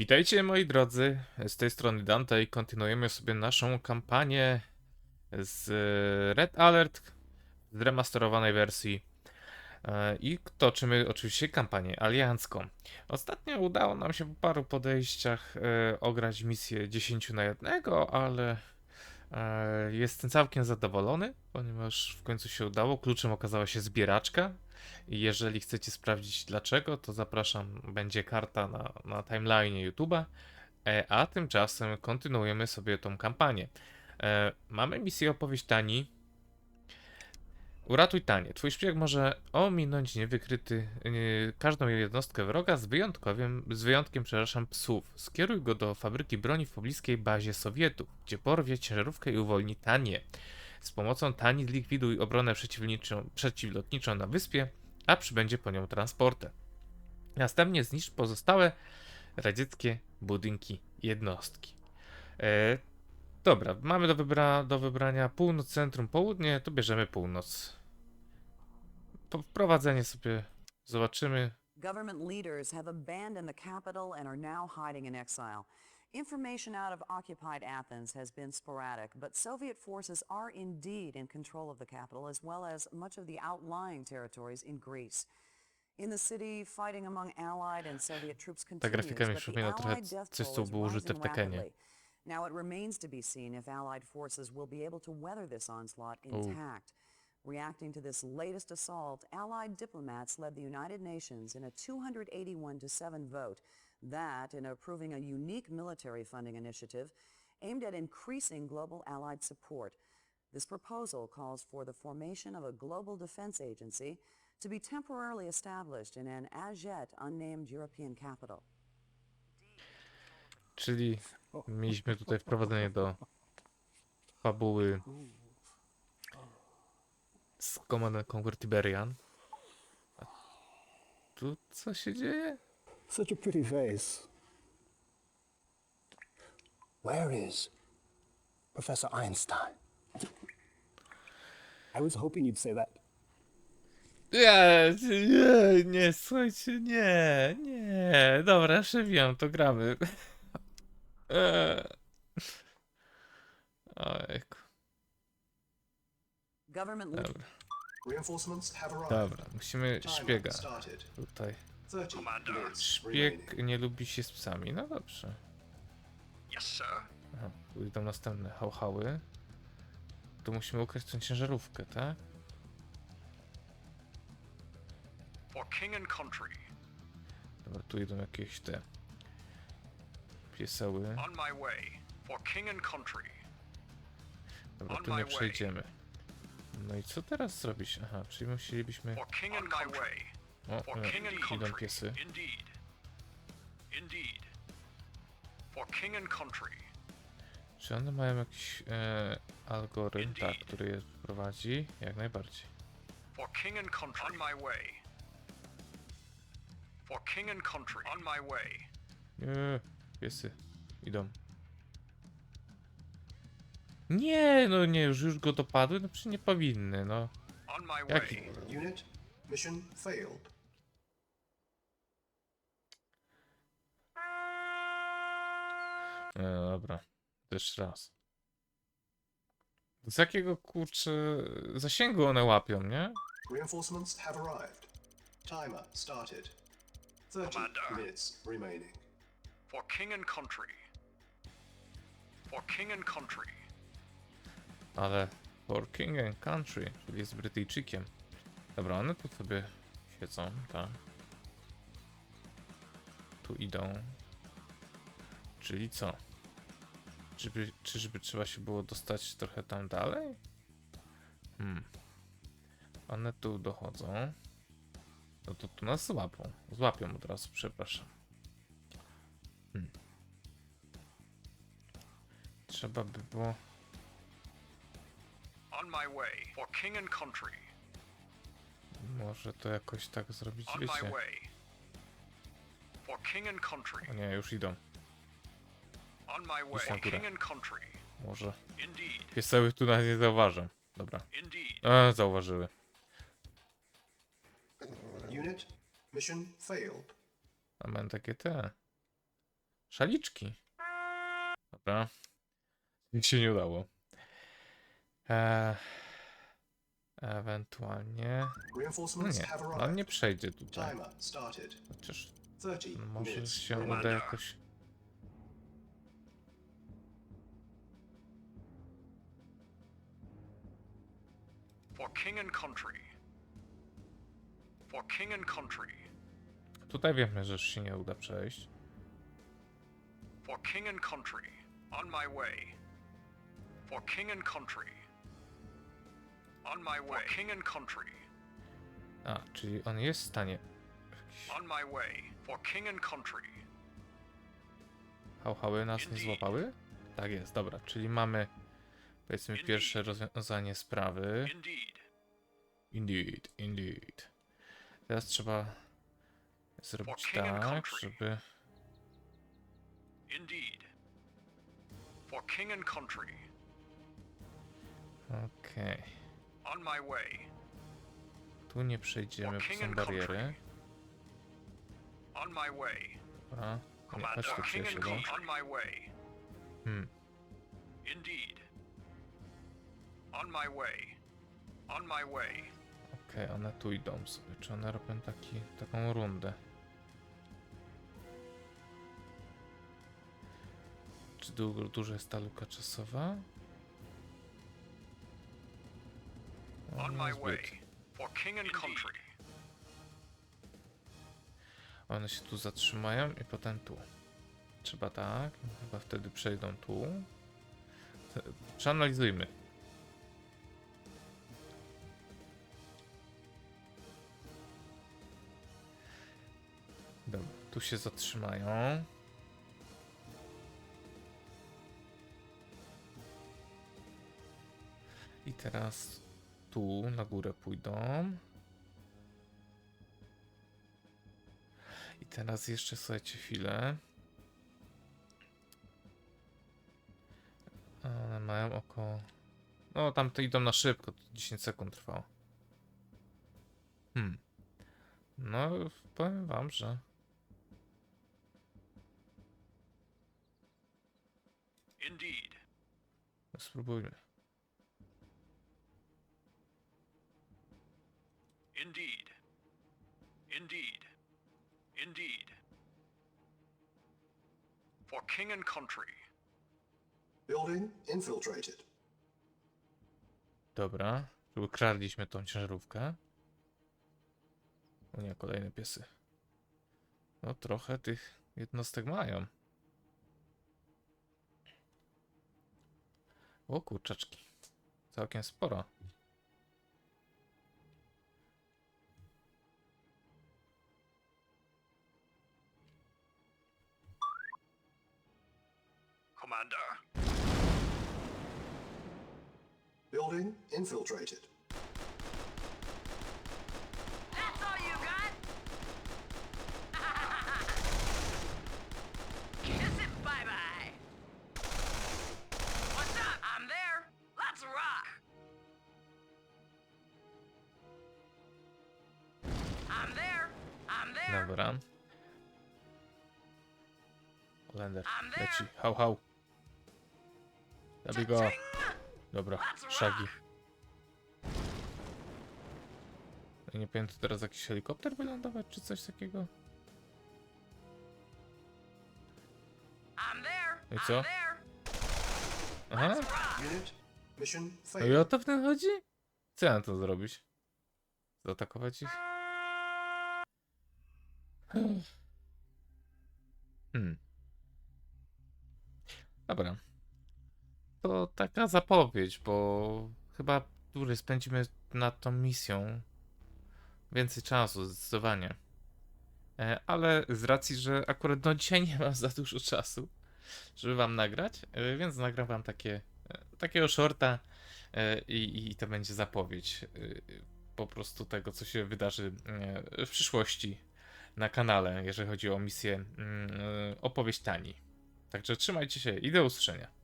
Witajcie moi drodzy, z tej strony Dante i kontynuujemy sobie naszą kampanię z Red Alert w zremasterowanej wersji E, i toczymy oczywiście kampanię aliancką. Ostatnio udało nam się po paru podejściach e, ograć misję 10 na 1, ale e, jestem całkiem zadowolony, ponieważ w końcu się udało. Kluczem okazała się zbieraczka. Jeżeli chcecie sprawdzić dlaczego, to zapraszam, będzie karta na, na timeline YouTube'a. E, a tymczasem kontynuujemy sobie tą kampanię. E, mamy misję opowieść Tani. Uratuj Tanię. Twój szpieg może ominąć niewykryty yy, każdą jednostkę wroga z wyjątkowym, z wyjątkiem, przepraszam, psów. Skieruj go do fabryki broni w pobliskiej bazie Sowietów, gdzie porwie ciężarówkę i uwolni Tanię. Z pomocą Tani zlikwiduj obronę przeciwlotniczą na wyspie, a przybędzie po nią transportem. Następnie zniszcz pozostałe radzieckie budynki jednostki. E, dobra, mamy do, wybra do wybrania północ, centrum, południe, to bierzemy północ. Po wprowadzenie sobie zobaczymy. Government leaders have abandoned the capital and are now hiding in exile. Information out of occupied Athens has been sporadic, but Soviet forces are indeed in control of the capital as well as much of the outlying territories in Greece. In the city, fighting among Allied and Soviet troops continues, but the Allied death toll is rising rapidly. Now it remains to be seen if Allied forces will be able to weather this onslaught Oh. intact. Reacting to this latest assault, Allied diplomats led the United Nations in a 281 to 7 vote that, in approving a unique military funding initiative aimed at increasing global Allied support. This proposal calls for the formation of a global defense agency to be temporarily established in an as yet unnamed European capital. Czyli mieliśmy tutaj wprowadzenie do fabuły z Command and Conquer Tiberian. A tu co się dzieje? Such a pretty face. Where is Professor Einstein? I was hoping you'd say that. Nie, nie, nie, słuchajcie, nie, nie. Dobra, przewijam, to gramy. Government leaders dobra, Reinforcements have arrived. dobra, musimy szpiega tutaj. 30 minutes Szpieg nie lubi się z psami, no dobrze. Yes, sir. Aha, tu idą następne hałhały. Tu musimy ukraść tą ciężarówkę, tak? For king and country. Dobra, tu idą jakieś te pieseły. On my way. For king and country. Dobra, on tu my nie way. przejdziemy. No i co teraz zrobić? Aha, czyli musielibyśmy... For king and country. O, For e, king and idą country. piesy. Indeed. Indeed. For king and country. Czy one mają jakiś e, algorytm, tak, który je prowadzi? Jak najbardziej. For king and country. On my way. For king and country. On my way. Nie, piesy idą. Nie, no nie, już, już go dopadły, no przecież nie powinny, no. On my Jaki? way. Unit mission failed. E, dobra, jeszcze raz. Z jakiego kurczę zasięgu one łapią, nie? Reinforcements have arrived. Timer started. 30 Commander. minutes remaining. For king and country. For king and country. Ale for king and country, czyli jest Brytyjczykiem. Dobra, one tu sobie siedzą, tak. Tu idą. Czyli co? Czyby, czyżby trzeba się było dostać trochę tam dalej? Hmm. One tu dochodzą. No to tu nas złapią. Złapią od razu, przepraszam. Hmm. Trzeba by było... On my way. For king and country. Może to jakoś tak zrobić, wiecie? O nie, już idą. On my way. górę. King and country. Może. Pieseły tu nas nie zauważą. Dobra. A, zauważyły. Unit mission failed. A mam takie te. Szaliczki. Dobra. Nic się nie udało. Eee, ewentualnie. No nie, on nie przejdzie tutaj. Chociaż 30 może się uda jakoś. For king and country. For king and country. Tutaj wiemy, że się nie uda przejść. For king and country. On my way. For king and country. On my way. For king and country. A, czyli on jest w stanie. On my way. For king and country. Hałhały nas nie złapały? Tak jest, dobra, czyli mamy powiedzmy pierwsze rozwiązanie sprawy. Indeed. Indeed, indeed. Teraz trzeba zrobić tak, żeby. Indeed. For king and country. Okej. Way. Tu nie przejdziemy, bo są bariery. On my way. Dobra. Nie, chodź tu przyjacielu. Hmm. Indeed. On my way. On my way. Okej, one tu idą sobie. Czy one robią taki, taką rundę? Czy du duża jest ta luka czasowa? On my niezbyt. way. For king and country. One się tu zatrzymają i potem tu. Trzeba tak. Chyba wtedy przejdą tu. Przeanalizujmy. Dobra, tu się zatrzymają. I teraz tu na górę pójdą. I teraz jeszcze słuchajcie chwilę. One mają około. No tam to idą na szybko, to 10 sekund trwało. Hmm. No, powiem wam, że. Indeed. Spróbujmy. Indeed. Indeed. Indeed. For king and country. Building infiltrated. Dobra, ukradliśmy tą ciężarówkę. O nie, kolejne piesy. No trochę tych jednostek mają. O kurczaczki. Całkiem sporo. Commander. Building infiltrated. That's all you got? Kiss it bye-bye. What's up? I'm there. Let's rock. I'm there. I'm there. Dobra. Holender, I'm there. leci. Hał, hał. Zabij go. Dobra, szagi. nie tu teraz jakiś helikopter wylądować, czy coś takiego? There. I co? Aha. No i o to w tym chodzi? Co ja mam to zrobić? Zaatakować ich? Hmm. Dobra. To taka zapowiedź, bo chyba dłużej spędzimy nad tą misją. Więcej czasu, zdecydowanie. E, Ale z racji, że akurat no dzisiaj nie mam za dużo czasu, żeby wam nagrać, e, więc nagram wam takie, e, takiego shorta i, i to będzie zapowiedź po prostu tego, co się wydarzy w przyszłości na kanale, jeżeli chodzi o misję mm, opowieść Tani. Także trzymajcie się i do usłyszenia.